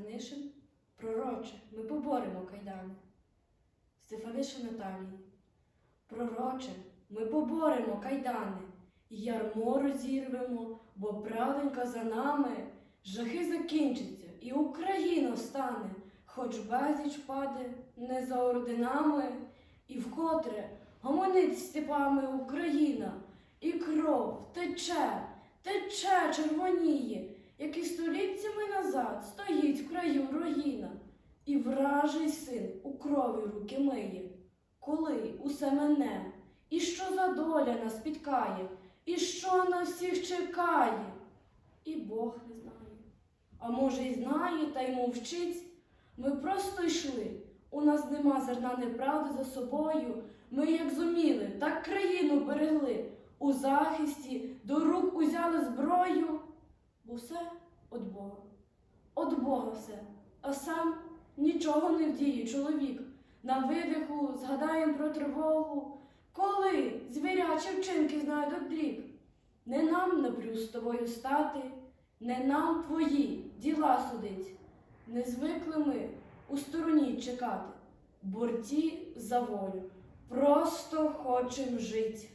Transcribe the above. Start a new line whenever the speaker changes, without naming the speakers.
Стефанишин, пророче, ми поборемо кайдани. Стефанишин Наталії, пророче, ми поборемо кайдани, і ярмо розірвемо, бо правенька за нами, жахи закінчаться, і Україна встане, хоч безліч паде не за орденами, і вкотре гомонить степами Україна, і кров тече, тече, червоніє, як і століттями вражий син у крові руки миє. Коли усе мене, і що за доля нас спіткає, і що на всіх чекає, і Бог не знає. А може, й знає, та й мовчить. Ми просто йшли. У нас нема зерна неправди за собою. Ми як зуміли, так країну берегли. У захисті до рук узяли зброю. Бо все от Бога. От Бога все. А сам нічого не вдіє чоловік. На видиху згадаєм про тривогу. Коли звірячі вчинки знайдуть дріб, не нам напрю з тобою стати, не нам твої діла судить. Не звикли ми у стороні чекати, борті за волю, просто хочем жить.